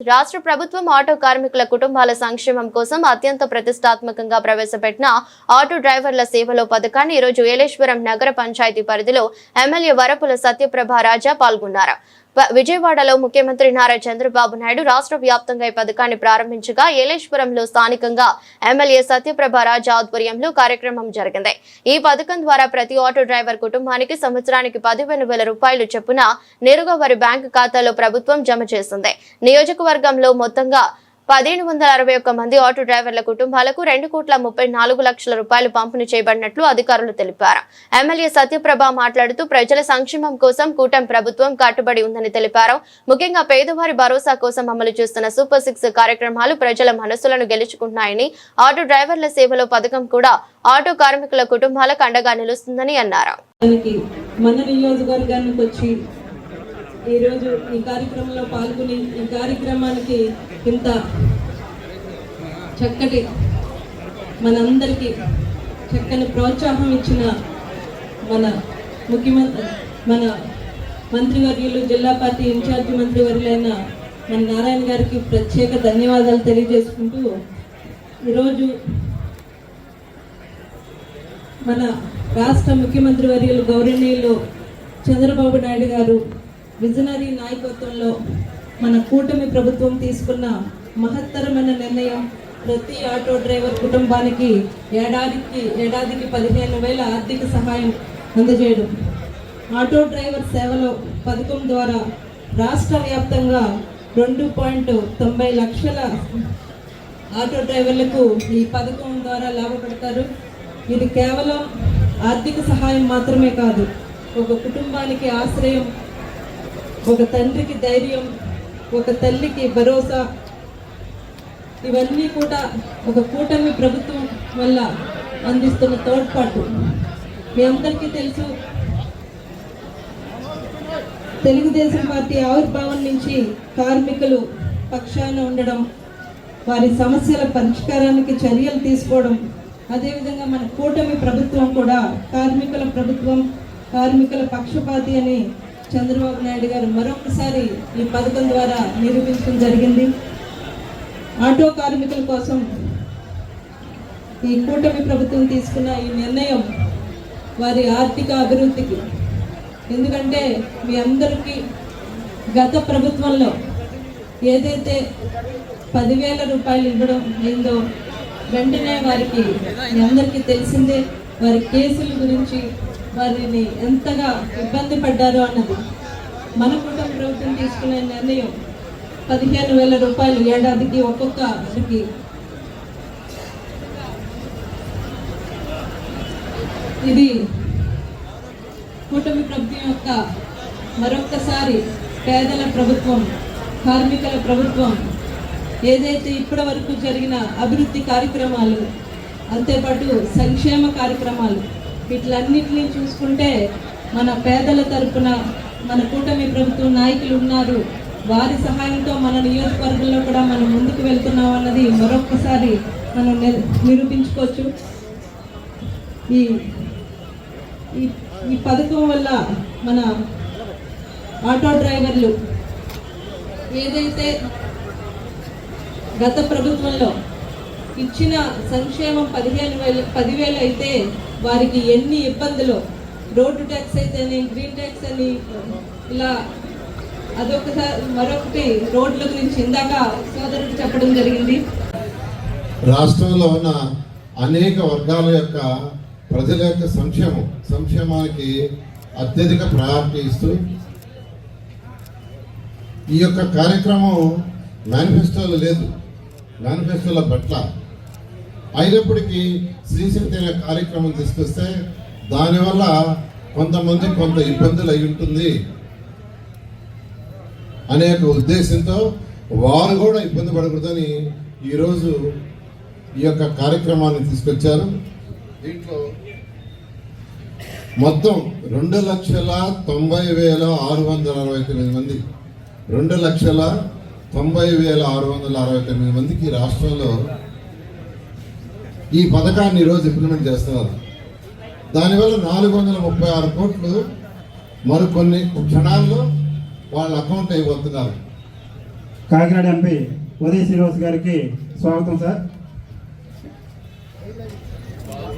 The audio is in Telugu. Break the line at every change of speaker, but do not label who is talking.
రాష్ట్ర ప్రభుత్వం ఆటో కార్మికుల కుటుంబాల సంక్షేమం కోసం అత్యంత ప్రతిష్టాత్మకంగా ప్రవేశపెట్టిన ఆటో డ్రైవర్ల సేవలో పథకాన్ని ఈరోజు ఏలేశ్వరం నగర పంచాయతీ పరిధిలో ఎమ్మెల్యే వరపుల సత్యప్రభ రాజా పాల్గొన్నారు. విజయవాడలో ముఖ్యమంత్రి నారా చంద్రబాబు నాయుడు రాష్ట్ర వ్యాప్తంగా ఈ పథకాన్ని ప్రారంభించగా ఏలేశ్వరంలో స్థానికంగా ఎమ్మెల్యే సత్యప్రభ రాజా ఆధ్వర్యంలో కార్యక్రమం జరిగింది. ఈ పథకం ద్వారా ప్రతి ఆటో డ్రైవర్ కుటుంబానికి సంవత్సరానికి పదిహేను వేల రూపాయలు చొప్పున నేరుగా వారి బ్యాంకు ఖాతాలో ప్రభుత్వం జమ చేసింది. నియోజకవర్గంలో మొత్తంగా పదిహేను వందల అరవై ఒక్క మంది ఆటో డ్రైవర్ల కుటుంబాలకు రెండు కోట్ల ముప్పై నాలుగు లక్షల రూపాయలు పంపిణీ చేయబడినట్లు అధికారులు తెలిపారు. ఎమ్మెల్యే సత్యప్రభ మాట్లాడుతూ ప్రజల సంక్షేమం కోసం కూటమి ప్రభుత్వం కట్టుబడి ఉందని తెలిపారు. ముఖ్యంగా పేదవారి భరోసా కోసం అమలు చేస్తున్న సూపర్ సిక్స్ కార్యక్రమాలు ప్రజల మనసులను గెలుచుకుంటున్నాయని ఆటో డ్రైవర్ల సేవలో పథకం కూడా ఆటో కార్మికుల కుటుంబాలకు అండగా నిలుస్తుందని అన్నారు.
మన నియోజకవర్గానికి వచ్చి ఈరోజు ఈ కార్యక్రమంలో పాల్గొని ఈ కార్యక్రమానికి ఇంత చక్కటి మనందరికీ చక్కని ప్రోత్సాహం ఇచ్చిన మన ముఖ్యమంత్రి మన మంత్రివర్యులు జిల్లా పార్టీ ఇన్ఛార్జి మంత్రివర్యులైన మన నారాయణ గారికి ప్రత్యేక ధన్యవాదాలు తెలియజేసుకుంటూ ఈరోజు మన రాష్ట్ర ముఖ్యమంత్రి వర్యులు గౌరవనీయులు చంద్రబాబు నాయుడు గారు విజనరీ నాయకత్వంలో మన కూటమి ప్రభుత్వం తీసుకున్న మహత్తరమైన నిర్ణయం ప్రతి ఆటో డ్రైవర్ కుటుంబానికి ఏడాదికి ఏడాదికి పదిహేను వేల ఆర్థిక సహాయం అందజేయడం. ఆటో డ్రైవర్ సేవలో పథకం ద్వారా రాష్ట్ర వ్యాప్తంగా రెండు పాయింట్ తొంభై లక్షల ఆటో డ్రైవర్లకు ఈ పథకం ద్వారా లాభపడతారు. ఇది కేవలం ఆర్థిక సహాయం మాత్రమే కాదు ఒక కుటుంబానికి ఆశ్రయం ఒక తండ్రికి ధైర్యం ఒక తల్లికి భరోసా ఇవన్నీ కూడా ఒక కూటమి ప్రభుత్వం వల్ల అందిస్తున్న తోడ్పాటు. మీ అందరికీ తెలుసు తెలుగుదేశం పార్టీ ఆవిర్భావం నుంచి కార్మికులు పక్షాన ఉండడం వారి సమస్యల పరిష్కారానికి చర్యలు తీసుకోవడం అదేవిధంగా మన కూటమి ప్రభుత్వం కూడా కార్మికుల ప్రభుత్వం కార్మికుల పక్షపాతి అని చంద్రబాబు నాయుడు గారు మరొకసారి ఈ పథకం ద్వారా నిరూపించడం జరిగింది. ఆటో కార్మికుల కోసం ఈ కూటమి ప్రభుత్వం తీసుకున్న ఈ నిర్ణయం వారి ఆర్థిక అభివృద్ధికి. ఎందుకంటే మీ అందరికీ గత ప్రభుత్వంలో ఏదైతే పదివేల రూపాయలు ఇవ్వడం అయిందో వెంటనే వారికి మీ అందరికీ తెలిసిందే. వారి కేసుల గురించి వారిని ఎంతగా ఇబ్బంది పడ్డారో అన్నది మన కుటుంబ ప్రభుత్వం తీసుకునే నిర్ణయం పదిహేను వేల రూపాయలు ఏడాదికి ఒక్కొక్కరికి ఇది కూటమి ప్రభుత్వం యొక్క మరొక్కసారి పేదల ప్రభుత్వం కార్మికుల ప్రభుత్వం ఏదైతే ఇప్పటి వరకు జరిగిన అభివృద్ధి కార్యక్రమాలు అంతేపాటు సంక్షేమ కార్యక్రమాలు వీటిలన్నింటినీ చూసుకుంటే మన పేదల తరపున మన కూటమి ప్రభుత్వం నాయకులు ఉన్నారు. వారి సహాయంతో మన నియోజకవర్గంలో కూడా మనం ముందుకు వెళ్తున్నాం అన్నది మరొకసారి మనం నిరూపించుకోవచ్చు. ఈ ఈ పథకం వల్ల మన ఆటో డ్రైవర్లు ఏదైతే గత ప్రభుత్వంలో ఇచ్చిన సంక్షేమం పదిహేను వేలు పదివేలు అయితే వారికి ఎన్ని ఇబ్బందులు? రోడ్డు ట్యాక్స్ అయితేనే గ్రీన్ ట్యాక్స్ అని ఇలా అదొకసారి మరొకటి రోడ్ల గురించి ఇందాక సోదరుడు చెప్పడం జరిగింది.
రాష్ట్రంలో ఉన్న అనేక వర్గాల యొక్క ప్రజల యొక్క సంక్షేమం సంక్షేమానికి అత్యధిక ప్రయారిటీ ఇస్తూ ఈ యొక్క కార్యక్రమం మేనిఫెస్టోలో లేదు. మేనిఫెస్టోలో పట్ల అయినప్పటికీ శ్రీశక్తి అనే కార్యక్రమం తీసుకొస్తే దానివల్ల కొంతమంది కొంత ఇబ్బందులు అయి ఉంటుంది అనే ఒక ఉద్దేశంతో వారు కూడా ఇబ్బంది పడకూడదని ఈరోజు ఈ యొక్క కార్యక్రమాన్ని తీసుకొచ్చారు. దీంట్లో మొత్తం రెండు లక్షల తొంభై వేల ఆరు వందల అరవై తొమ్మిది మంది రెండు లక్షల తొంభై వేల ఆరు వందల అరవై తొమ్మిది మందికి రాష్ట్రంలో ఈ పథకాన్ని ఈరోజు ఇంప్లిమెంట్ చేస్తున్నారు. దానివల్ల నాలుగు వందల ముప్పై ఆరు కోట్లు మరికొన్ని క్షణాల్లో వాళ్ళ అకౌంట్ అయిపోతున్నారు.
కాకినాడ ఎంపీ ఉదయ్ శ్రీనివాస్ గారికి స్వాగతం సార్.